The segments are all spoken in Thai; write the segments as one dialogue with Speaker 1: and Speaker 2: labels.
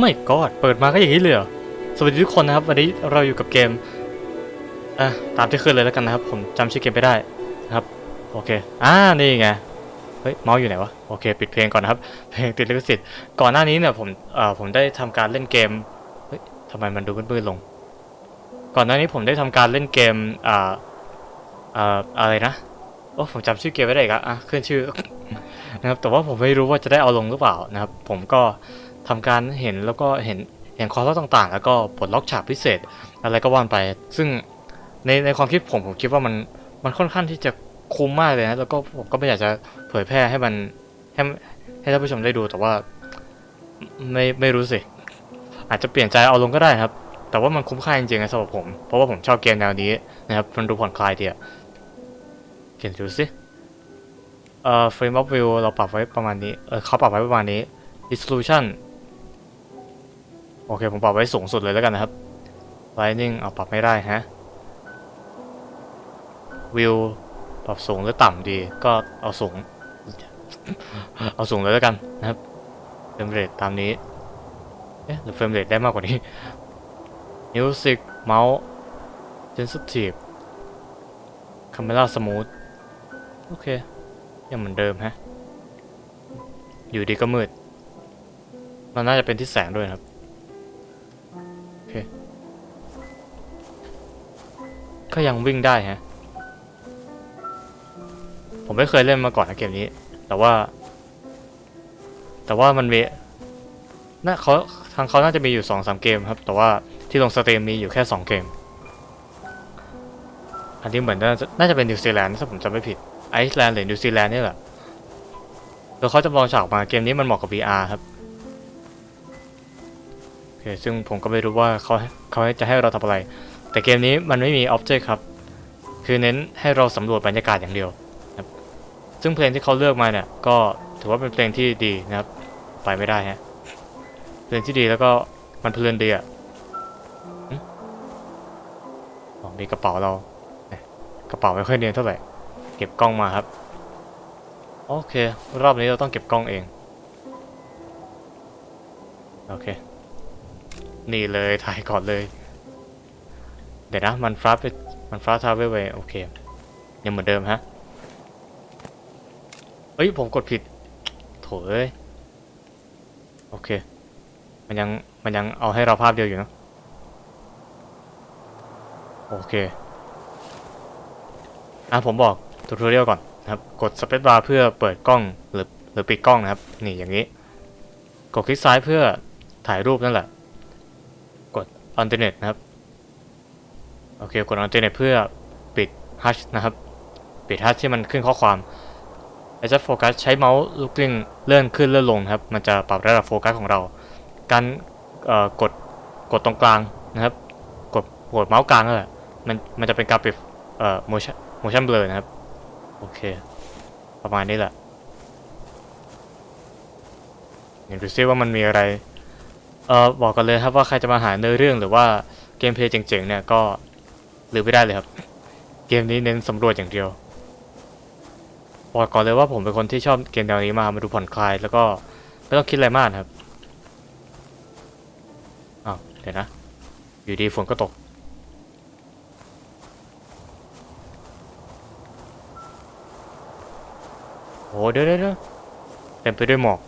Speaker 1: ไม่กอดเปิดมาก็อย่างนี้เลยเหรอสวัสดีทุกคนนะครับ วันนี้เราอยู่กับเกมอะตามที่ขึ้นเลยแล้วกันนะครับ ผมจำชื่อเกมไม่ได้นะครับ โอเค อ่านี่ไงเฮ้ยเมาส์อยู่ไหนวะโอเค ปิดเพลงก่อนนะครับเพลงติดลิขสิทธิ์ก่อนหน้านี้เนี่ยผมเอ่อผมได้ทำการเล่นเกมเฮ้ยทำไมมันดูมืดๆลง ก่อนหน้านี้ผมได้ทำการเล่นเกมอ่าอ่าอะไรนะโอ้ผมจำชื่อเกมไม่ได้อีกอะอะขึ้นชื่อนะครับแต่ว่าผมไม่รู้ว่าจะได้เอาลงหรือเปล่านะครับ ผมก็ ทำการเห็นแล้วก็เห็นเห็นคอร์สต่างๆ แล้วก็ปลดล็อกฉากพิเศษ อะไรก็ว่านไป ซึ่งในในความคิดผมผมคิดว่ามันมันค่อนข้างที่จะคุ้มมากเลยนะแล้วก็ผมก็ไม่อยากจะเผยแพร่ให้มันให้ให้ท่านผู้ชมได้ดูแต่ว่าไม่ไม่รู้สิอาจจะเปลี่ยนใจเอาลงก็ได้ครับ แต่ว่ามันคุ้มค่าจริงๆนะสำหรับผม เพราะว่าผมชอบเกมแนวนี้นะครับมันดูผ่อนคลายดีอะเขียนดูสิเอ่อ frame of view เราปรับไว้ประมาณนี้เออเขาปรับไว้ประมาณนี้ resolution โอเค ผมปรับไว้สูงสุดเลยแล้วกันนะครับ lighting เอาปรับไม่ได้ฮะ view ปรับสูงหรือต่ำดี ก็เอาสูง เอาสูงเลยแล้วกันนะครับ frame rate ตามนี้เอ๊ะหรือ frame rate ได้มากกว่านี้ music mouse sensitive camera smooth โอเค ยังเหมือนเดิมฮะ อยู่ดีก็มืด มันน่าจะเป็นที่แสงด้วยครับ ก็ยังวิ่งได้ฮะ ผมไม่เคยเล่นมาก่อนนะเกมนี้ แต่ว่า แต่ว่ามันมีน่าเขาทางเขาน่าจะมีอยู่สองสามเกมครับ แต่ว่าที่ลงสตรีมมีอยู่แค่สองเกม อันนี้เหมือนน่าจะน่าจะเป็นนิวซีแลนด์ถ้าผมจำไม่ผิด ไอซ์แลนด์หรือนิวซีแลนด์นี่แหละโดยเขาจำลองฉากมาเกมนี้มันเหมาะกับ VR ครับโอเคซึ่งผมก็ไม่รู้ว่าเขาเขาจะให้เราทำอะไร แต่เกมนี้มันไม่มี Object ครับ คือเน้นให้เราสำรวจบรรยากาศอย่างเดียวครับซึ่งเพลงที่เขาเลือกมาเนี่ย ก็ถือว่าเป็นเพลงที่ดีนะครับ ไปไม่ได้ฮะ เพลงที่ดีแล้วก็มันเพลินดีอะมีกระเป๋าเราเอ๊ะกระเป๋าไม่ค่อยเนียนเท่าไหร่ เก็บกล้องมาครับ โอเค รอบนี้เราต้องเก็บกล้องเอง โอเค นี่เลยถ่ายก่อนเลย ดี๋ยวนะมันฟลัฟไปมันฟลัฟทาวเวลไปโอเคยังเหมือนเดิมฮะเฮ้ยผมกดผิดโถเอ้ยโอเค มันยังมันยังเอาให้เราภาพเดียวอยู่นะโอเคอะผมบอกทูตอเรียลก่อนนะครับกดสเปซบาร์เพื่อเปิดกล้องหรือหรือปิดกล้องนะครับ นี่อย่างนี้ กดคลิกซ้ายเพื่อถ่ายรูปนั่นแหละ กด alternate นะครับ โอเคกด alternate เพื่อปิด hush นะครับ ปิด hush ที่มันขึ้นข้อความไอ้จะโฟกัสใช้เมาส์ลูกกลิ้งเลื่อนขึ้นเลื่อนลงครับ มันจะปรับระดับโฟกัสของเรา การกดกดตรงกลางนะครับ กดกดเมาส์กลางนั่นแหละมันมันจะเป็นการปิดเอ่อ motion motion blur นะครับ โอเค ประมาณนี้แหละเดี๋ยวดูซิว่ามันมีอะไร เอ่อบอกกันเลยครับว่าใครจะมาหาเนื้อเรื่องหรือว่าเกมเพลย์เจ๋งๆเนี่ยก็ ลืมไม่ได้เลยครับ เกมนี้เน้นสำรวจอย่างเดียวบอกก่อนเลยว่าผมเป็นคนที่ชอบเกมแนวนี้มามาดูผ่อนคลาย แล้วก็ไม่ต้องคิดอะไรมากครับอ้าวเดี๋ยวนะ อยู่ดีฝนก็ตก โอ้เดี๋ยวเดี๋ยวเดี๋ยวเต็มไปด้วยหมอก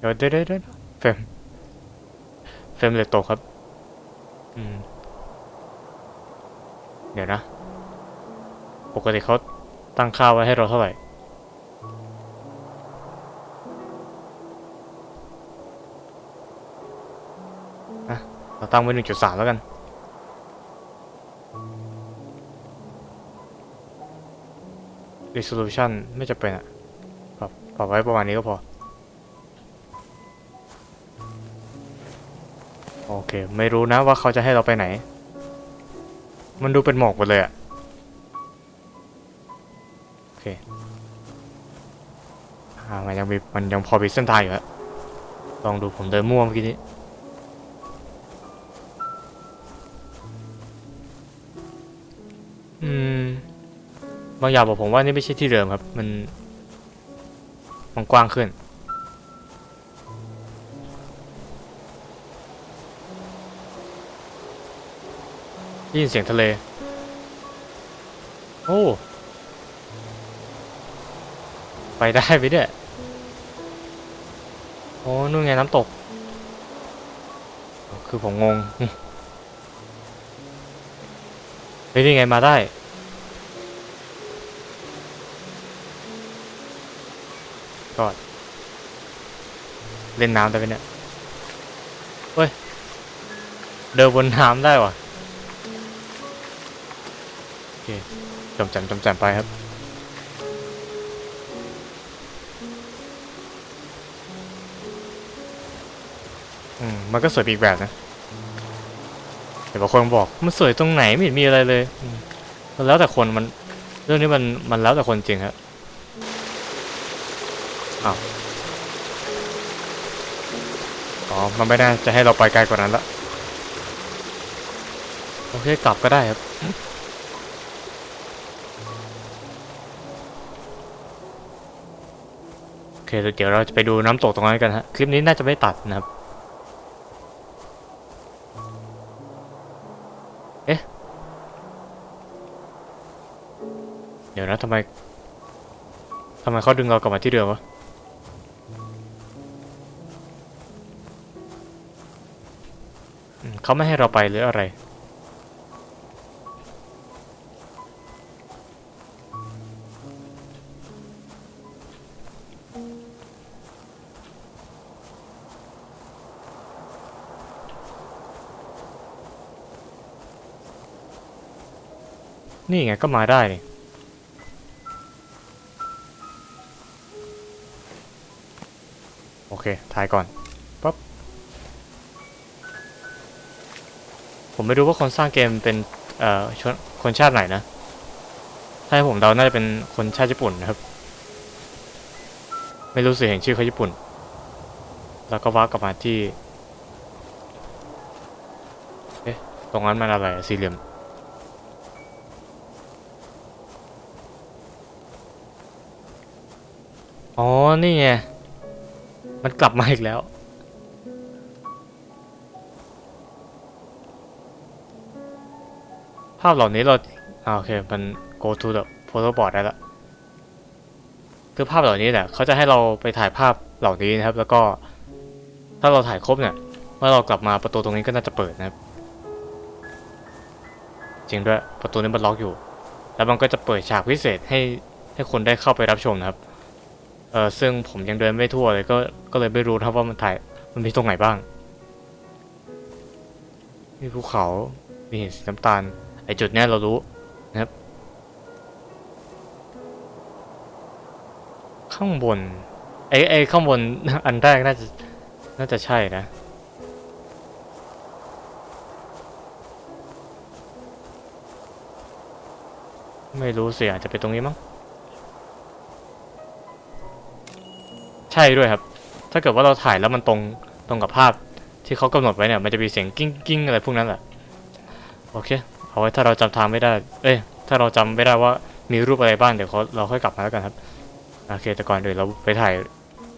Speaker 1: เดี๋ยวเดี๋ยวเดี๋ยวเดี๋ยวเฟรมเฟรมเลยตกครับ อืม เดี๋ยวนะ ปกติเขาตั้งค่าไว้ให้เราเท่าไหร่ะเราตั้งไว้หนึ่งจุดสามแล้วกัน resolution ไม่จะเป็นอะปรับปรับไว้ประมาณนี้ก็พอ อเค ไม่รู้นะว่าเขาจะให้เราไปไหน มันดูเป็นหมอกหมดเลยอะโอเคอ่ามันยังมีมันยังพอมีเส้นทางอยู่ฮะลองดูผมเดินมั่วเมื่อกี้นี้อืมบางอย่างบอกผมว่านี่ไม่ใช่ที่เดิมครับ มันมันกว้างขึ้น ได้ยินเสียงทะเล โอ้ ไปได้ไปด้วยโอ้นู่นไงน้ำตก คือผมงง เฮ้ยนี่ไงมาได้ก็เล่นน้ำได้ไหมเนี่ย เฮ้ย เดินบนน้ำได้ว่ะ เคจำแจมจำแจมไปครับ อืม มันก็สวยปอีกแบบนะแต่บางคนบอก มันสวยตรงไหนไม่เห็นมีอะไรเลยมันแล้วแต่คนมัน เรื่องนี้มันมันแล้วแต่คนจริงครับอ้าวอ๋อ มันไม่น่าจะให้เราไปไกลกว่านั้นละ โอเค กลับก็ได้ครับ เคเดี๋ยวเราจะไปดูน้ำตกตรงนั้นกันฮะ คลิปนี้น่าจะไม่ตัดนะครับ เอ๊ะ เดี๋ยวนะทำไมทำไมเขาดึงเรากลับมาที่เดิมวะเขาไม่ให้เราไปหรืออะไร นี่ไงก็มาได้นี่โอเค ถ่ายก่อนปั๊บผมไม่รู้ว่าคนสร้างเกมเป็นเอ่อชนคนชาติไหนนะถ้าให้ผมเดาน่าจะเป็นคนชาติญี่ปุ่นนะครับ ไม่รู้สิเห็นชื่อเขาญี่ปุ่น แล้วก็ว้ากลับมาที่เอ๊ะตรงนั้นมันอะไรสี่เหลี่ยม อ๋อ นี่ไง มันกลับมาอีกแล้ว ภาพเหล่านี้เราอ่าโอเค มัน go to the photo board ได้ละ คือภาพเหล่านี้เนี่ยเขาจะให้เราไปถ่ายภาพเหล่านี้นะครับ แล้วก็ ถ้าเราถ่ายครบเนี่ย เมื่อเรากลับมาประตูตรงนี้ก็น่าจะเปิดนะครับ จริงด้วย ประตูนี้มันล็อกอยู่ แล้วมันก็จะเปิดฉากพิเศษให้ให้คนได้เข้าไปรับชมนะครับ เออซึ่งผมยังเดินไม่ทั่วเลยก็ก็เลยไม่รู้นะครับว่ามันถ่ายมันมีตรงไหนบ้างมีภูเขา มีเหินสีน้ำตาล ไอจุดเนี้ยเรารู้นะครับ ข้างบน ไอไอข้างบนอันแรกน่าจะ น่าจะใช่นะ ไม่รู้สิอาจจะเป็นตรงนี้มั้ง ใช่ด้วยครับ ถ้าเกิดว่าเราถ่ายแล้วมันตรงตรงกับภาพที่เขากำหนดไว้เนี่ยมันจะมีเสียงกิ้งกิ้งอะไรพวกนั้นแหละโอเค เอาไว้ถ้าเราจำทางไม่ได้ เอ้ยถ้าเราจำไม่ได้ว่ามีรูปอะไรบ้างเดี๋ยวเขาเราค่อยกลับมาแล้วกันครับโอเคแต่ก่อนเดี๋ยวเราไปถ่าย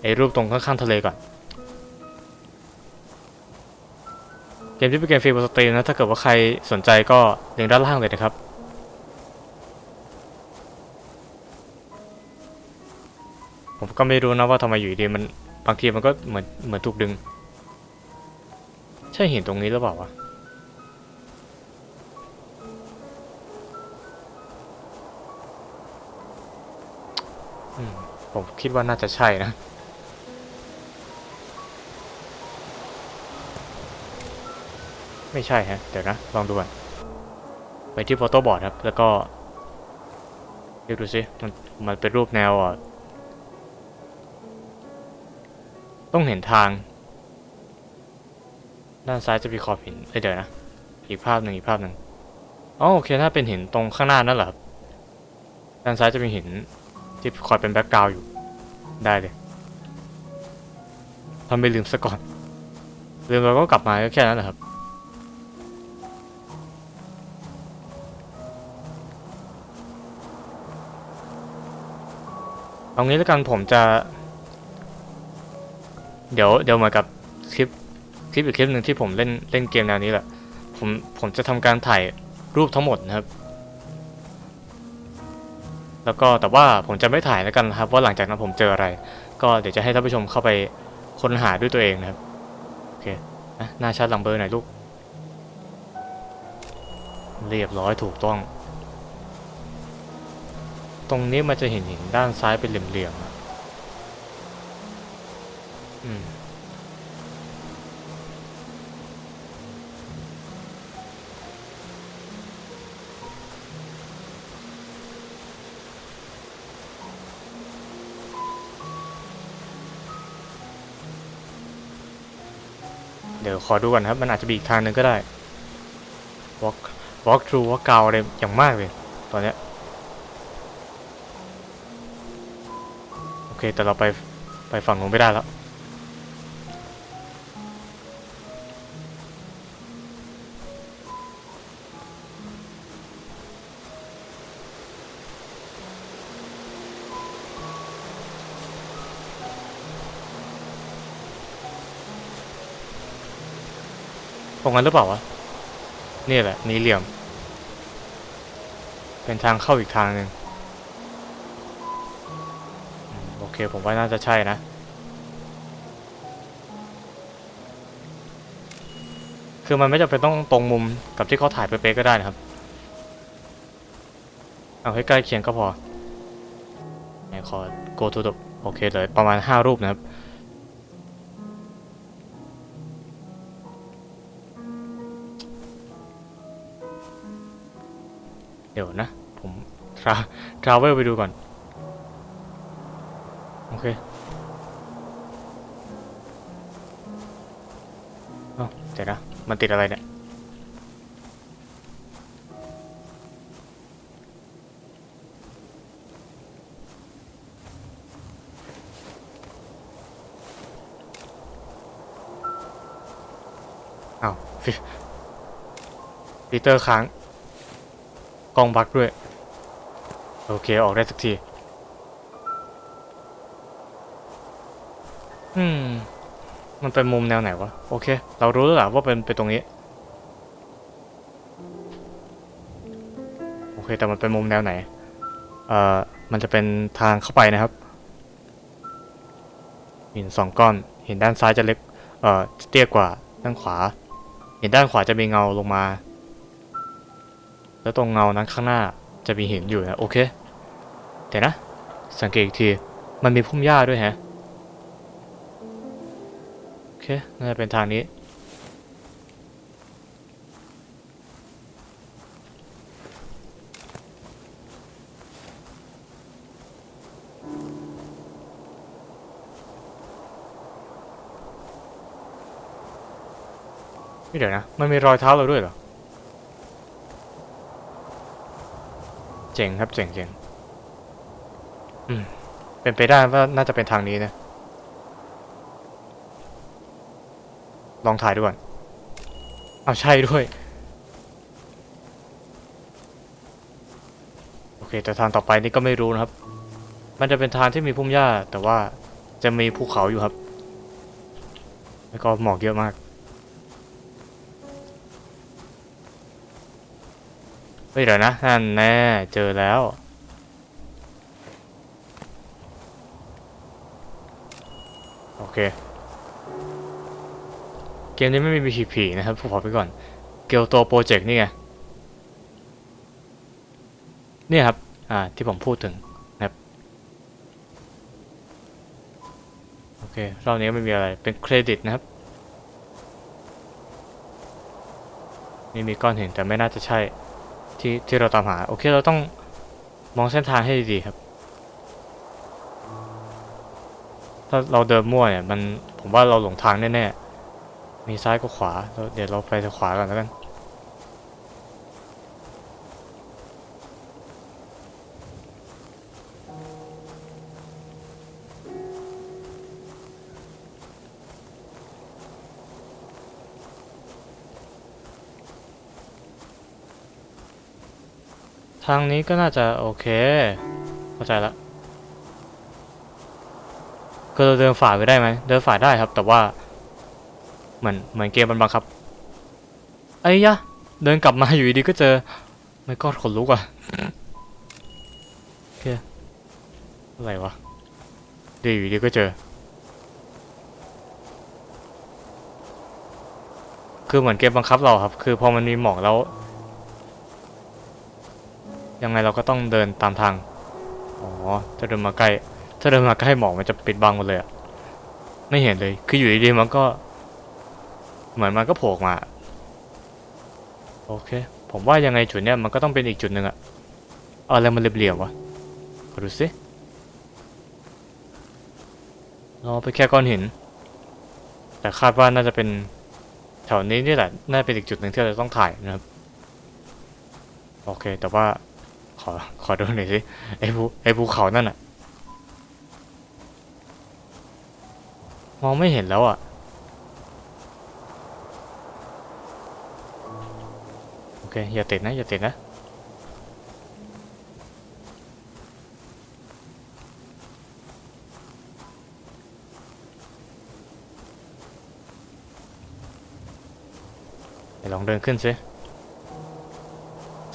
Speaker 1: ไอ้รูปตรงข้างๆทะเลก่อนเกมที่เป็นเกมฟรีบนสตรีมนะถ้าเกิดว่าใครสนใจก็ลิงก์ด้านล่างเลยนะครับ ผมก็ไม่รู้นะว่าทำไมอยู่ดีมันบางทีมันก็เหมือนเหมือนถูกดึง ใช่เหินตรงนี้หรือเปล่าวะผมคิดว่าน่าจะใช่นะ ไม่ใช่ฮะ เดี๋ยวนะ ลองดูก่อนไปที่โฟโต้บอร์ดครับ แล้วก็เรียกดูสิมันมันเป็นรูปแนวอะ ต้องเห็นทาง ด้านซ้ายจะมีขอบหินเอ้เดี๋ยวนะ อีกภาพหนึ่งอีกภาพหนึ่งอ๋อโอเคถ้าเป็นหินตรงข้างหน้านั่นแหละด้านซ้ายจะมีหินที่คอยเป็นแบ็กกราวอยู่ ได้เลยทำไปลืมซะก่อน ลืมเราก็กลับมาก็แค่นั้นแหละครับ เอางี้แล้วกันผมจะ เดี๋ยวเดี๋ยวเหมือนกับคลิปคลิปอีกคลิปหนึ่งที่ผมเล่นเล่นเกมแนวนี้แหละผมผมจะทำการถ่ายรูปทั้งหมดนะครับ แล้วก็แต่ว่าผมจะไม่ถ่ายแล้วกันนะครับ ว่าหลังจากนั้นผมเจออะไร ก็เดี๋ยวจะให้ท่านผู้ชมเข้าไปค้นหาด้วยตัวเองนะครับโอเคนะหน้าชัดหลังเบอร์หน่อยลูก เรียบร้อยถูกต้อง ตรงนี้มันจะเห็นหินด้านซ้ายเป็นเหลี่ยมๆอะอืม เดี๋ยวขอดูก่อนครับ มันอาจจะมีอีกทางหนึ่งก็ได้ walk walk through walk out อะไรอย่างมากเลย ตอนเนี้ย โอเค แต่เราไปไปฝั่งนู้นไม่ได้แล้ว ตรงนั้นหรือเปล่าวะนี่แหละนี่เหลี่ยม เป็นทางเข้าอีกทางหนึ่งโอเค ผมว่าน่าจะใช่นะ คือมันไม่จำเป็นต้องตรงมุมกับที่เขาถ่ายเป๊ะๆก็ได้นะครับ เอาให้ใกล้เคียงก็พอขอ go to the โอเคเลยประมาณ 5 รูปนะครับ ผมทราทราเวลไปดูก่อน โอเคเอาเดี๋ยวนะ มันติดอะไรเนี่ยอ้าวฟิปีเตอร์ค้าง กองบักด้วย โอเค ออกได้สักที อืม มันเป็นมุมแนวไหนวะ โอเค เรารู้แล้วล่ะว่าเป็นไปตรงนี้ โอเค แต่มันเป็นมุมแนวไหน เอ่อ มันจะเป็นทางเข้าไปนะครับหินสองก้อนหินด้านซ้ายจะเล็ก เอ่อจะเตี้ยกว่าด้านขวาหินด้านขวาจะมีเงาลงมา แล้วตรงเงานั้นข้างหน้าจะมีหินอยู่นะ โอเค เดี๋ยวนะ สังเกตอีกที มันมีพุ่มหญ้าด้วยแฮะ โอเค น่าจะเป็นทางนี้ นี่เดี๋ยวนะ มันมีรอยเท้าเราด้วยเหรอ เจ๋งครับ เจ๋งเจ๋ง อืม เป็นไปได้ว่าน่าจะเป็นทางนี้นะ ลองถ่ายดูก่อนเอาใช่ด้วย โอเค แต่ทางต่อไปนี่ก็ไม่รู้นะครับ มันจะเป็นทางที่มีพุ่มหญ้า แต่ว่าจะมีภูเขาอยู่ครับ แล้วก็หมอกเยอะมากเฮ้ยเดี๋ยวนะนั่นแน่เจอแล้ว โอ เค เกมนี้ไม่มีผีผีๆนะครับผมขอไปก่อน เกลโตโปรเจกต์นี่ไง เนี่ยครับ อ่า ที่ผมพูดถึงนะครับ โอเค รอบนี้ไม่มีอะไร เป็นเครดิตนะครับ นี่มีก้อนหินแต่ไม่น่าจะใช่ที่ที่เราตามหา โอเค เราต้องมองเส้นทางให้ดีๆครับ ถ้าเราเดินมั่วเนี่ยมันผมว่าเราหลงทางแน่ๆ มีซ้ายกับขวา เดี๋ยวเราไปทางขวาก่อนแล้วกัน ทางนี้ก็น่าจะโอเค เข้าใจละ คือเราเดินฝ่าไปได้ไหมเดินฝ่าได้ครับ แต่ว่า เหมือนเหมือนเกมมันบังคับไอ้ยะ เดินกลับมาอยู่ดีก็เจอไม่ก็ขนลุกอะโอเคอะไรวะเดี๋ยวอยู่ดีก็เจอ คือเหมือนเกมบังคับเราครับ คือพอมันมีหมอกแล้ว ยังไงเราก็ต้องเดินตามทาง อ๋อถ้าเดินมาใกล้ ถ้าเดินมาใกล้หมอกมันจะปิดบังหมดเลยอะไม่เห็นเลย คืออยู่ดีๆมันก็ เหมือนมันก็โผล่มา โอเค ผมว่ายังไงจุดเนี้ยมันก็ต้องเป็นอีกจุดหนึ่งอะเอาอะไรมันเหลี่ยมๆวะดูสิรอไปแค่ก้อนหิน แต่คาดว่าน่าจะเป็นแถวนี้นี่แหละ น่าจะเป็นอีกจุดหนึ่งที่เราจะต้องถ่ายนะครับ โอเค แต่ว่าขอขอดูหน่อยสิไอ้ภูไอ้ภูเขานั่นอะ มองไม่เห็นแล้วอะโอเค อย่าติดนะ อย่าติดนะเดี๋ยวลองเดินขึ้นสิ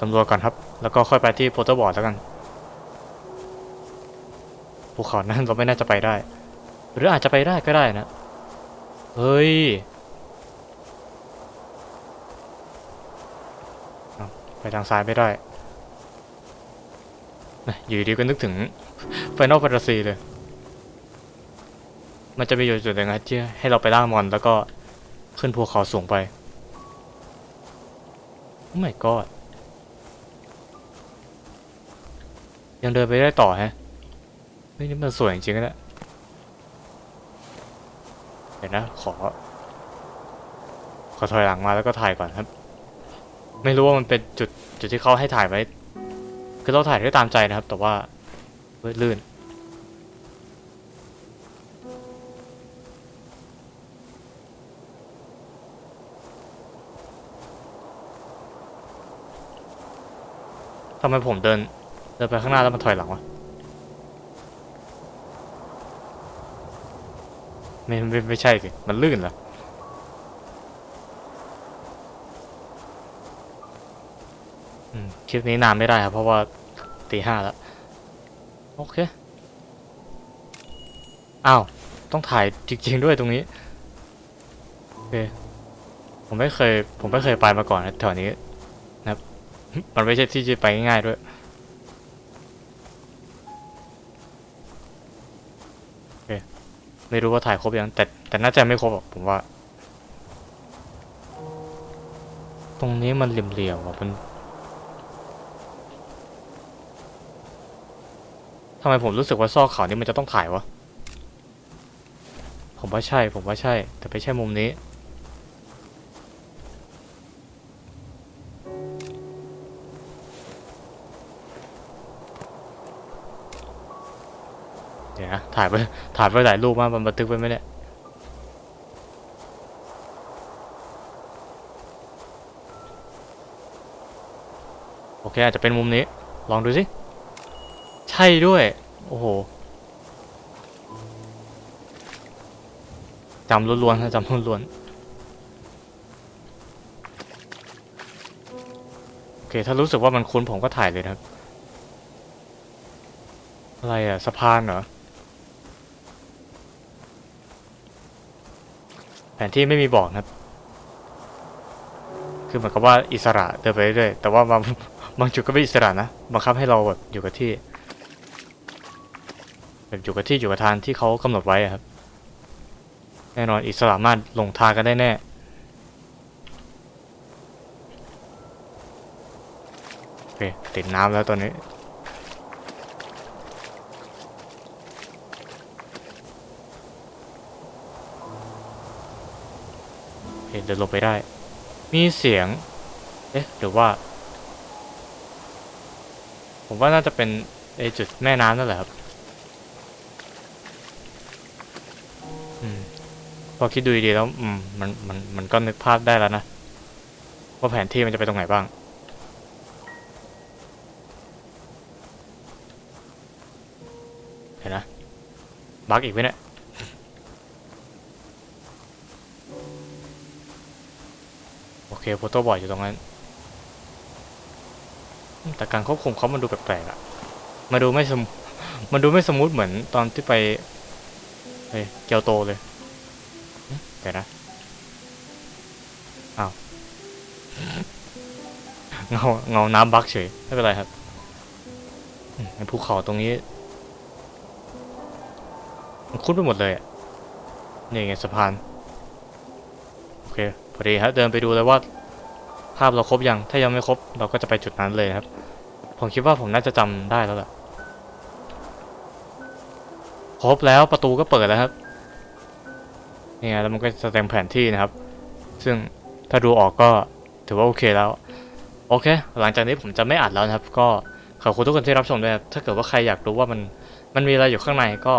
Speaker 1: สำรวจก่อนครับ แล้วก็ค่อยไปที่โพเตอร์บอร์ดแล้วกัน ภูเขานั้นเราไม่น่าจะไปได้ หรืออาจจะไปได้ก็ได้นะ เฮ้ยไปทางซ้ายไม่ได้อยู่ดีก็นึกถึง Final Fantasy เลย มันจะมีอยู่จุดหนึ่งนะที่ให้เราไปล่ามอนแล้วก็ขึ้นภูเขาสูงไปโอ้ my god ยังเดินไปได้ต่อฮะนี่มันสวยจริงๆนะ เดี๋ยวนะ ขอ ขอถอยหลังมาแล้วก็ถ่ายก่อนครับ ไม่รู้ว่ามันเป็นจุดจุดที่เขาให้ถ่ายไว้ คือเราถ่ายได้ตามใจนะครับ แต่ว่าเลื่นทำไมผมเดินเดินไปข้างหน้าแล้วมันถอยหลังวะ ไม่ไม่ไม่ใช่สิมันลื่นเหรอคลิปนี้นานไม่ได้ครับ เพราะว่าตีห้าแล้ว โอเค อ้าว ต้องถ่ายจริง ๆ ด้วยตรงนี้ โอเค ผมไม่เคย ผมไม่เคยไปมาก่อนนะแถวนี้นะครับ มันไม่ใช่ที่จะไปง่ายๆด้วย ไม่รู้ว่าถ่ายครบยังแต่แต่น่าจะไม่ครบหรอกผมว่า ตรงนี้มันเหลี่ยมๆว่ะมันทำไมผมรู้สึกว่าซอกเขานี่มันจะต้องถ่ายวะผมว่าใช่ ผมว่าใช่ แต่ไม่ใช่มุมนี้ เดี๋ยวนะถ่ายไปถ่ายไปหลายรูปมากมันบันทึกไว้ไหมเนี่ยโอเคอาจจะเป็นมุมนี้ ลองดูสิ ใช่ด้วย โอ้โหจำล้วนๆนะจำล้วนๆโอเค ถ้ารู้สึกว่ามันคุ้นผมก็ถ่ายเลยนะครับ อะไรอะสะพานเหรอ แผนที่ไม่มีบอกนะครับคือเหมือนกับว่าอิสระเดินไปเรื่อยแต่ว่าบางบางจุดก็ไม่อิสระนะบังคับให้เราแบบอยู่กับที่แบบอยู่กับที่อยู่กับทางที่เขากำหนดไว้ครับ แน่นอนอิสระมารถหลงทางกันได้แน่โอเคติดน้ำแล้วตอนนี้ เห็นเดินลงไปได้ มีเสียง เอ๊ะหรือว่า ผมว่าน่าจะเป็นไอจุดแม่น้ำนั่นแหละครับอืมพอคิดดูดีๆแล้วอืมมันมันมันก็นึกภาพได้แล้วนะ ว่าแผนที่มันจะไปตรงไหนบ้าง เห็นนะบักอีกไหมเนี่ย โฟโต้บอร์ดอยู่ตรงนั้น แต่การควบคุมเขามันดูแปลกๆอะมาดูไม่สมมันดูไม่สมูทเหมือนตอนที่ไปเฮ้ยเกียวโตเลยเดี๋ยวนะอ้าวเงาเงาน้ำบักเฉยไม่เป็นไรครับไอ้ภูเขาตรงนี้ มันคุ้นไปหมดเลยอะนี่ไงสะพาน โอเค พอดีฮะเดินไปดูเลยว่า ภาพเราครบยัง ถ้ายังไม่ครบ เราก็จะไปจุดนั้นเลยครับ ผมคิดว่าผมน่าจะจำได้แล้วล่ะครบแล้วประตูก็เปิดแล้วครับนี่ไงแล้วมันก็จะเต็มแผนที่นะครับ ซึ่งถ้าดูออกก็ถือว่าโอเคแล้ว โอเค หลังจากนี้ผมจะไม่อัดแล้วนะครับ ก็ขอบคุณทุกคนที่รับชมด้วยครับถ้าเกิดว่าใครอยากรู้ว่ามันมันมีอะไรอยู่ข้างในก็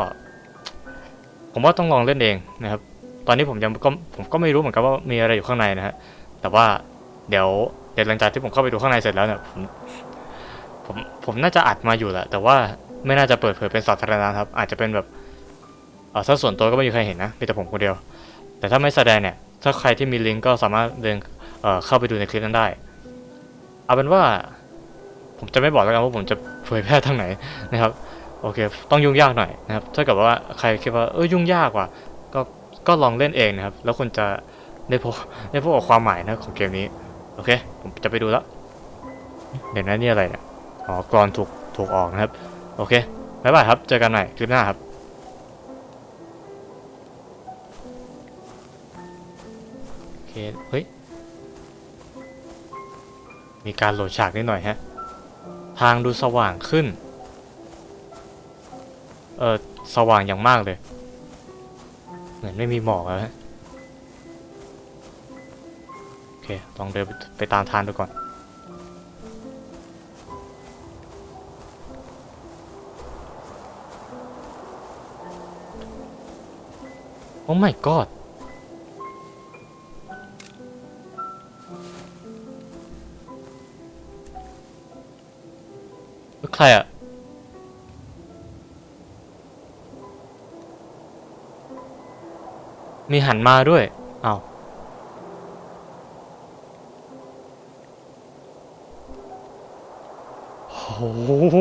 Speaker 1: ผมว่าต้องลองเล่นเองนะครับ ตอนนี้ผมยังก็ผมก็ไม่รู้เหมือนกันว่ามีอะไรอยู่ข้างในนะฮะแต่ว่า เดี๋ยวเดี๋ยวหลังจากที่ผมเข้าไปดูข้างในเสร็จแล้วเนี่ยผมผมผมน่าจะอัดมาอยู่แหละแต่ว่าไม่น่าจะเปิดเผยเป็นสาธารณะครับ อาจจะเป็นแบบเออถ้าส่วนตัวก็ไม่มีใครเห็นนะมีแต่ผมคนเดียว แต่ถ้าไม่แสดงเนี่ย ถ้าใครที่มีลิงก์ก็สามารถเดินเอ่อเข้าไปดูในคลิปนั้นได้ เอาเป็นว่า ผมจะไม่บอกแล้วกันว่าผมจะเผยแพร่ทางไหนนะครับโอเค ต้องยุ่งยากหน่อยนะครับ ถ้าเกิดว่าใครคิดว่าเออยุ่งยากว่ะก็ก็ลองเล่นเองนะครับ แล้วคุณจะได้พบได้พบกับความหมายนะของเกมนี้ โอเค ผมจะไปดูแล้ว เดี๋ยวนะนี่อะไรเนี่ย อ๋อกรอนถูกถูกออกนะครับ โอเคบ๊ายบายครับ เจอกันใหม่คลิปหน้าครับโอเค เฮ้ย มีการโหลดฉากนิดหน่อยฮะ ทางดูสว่างขึ้น เออสว่างอย่างมากเลย เหมือนไม่มีหมอกแล้วฮะ เคลองเดินไปไปตามทางดูก่อนโอ้ my god เฮ้ยใครอะมีหันมาด้วยอ้าว โอ้โห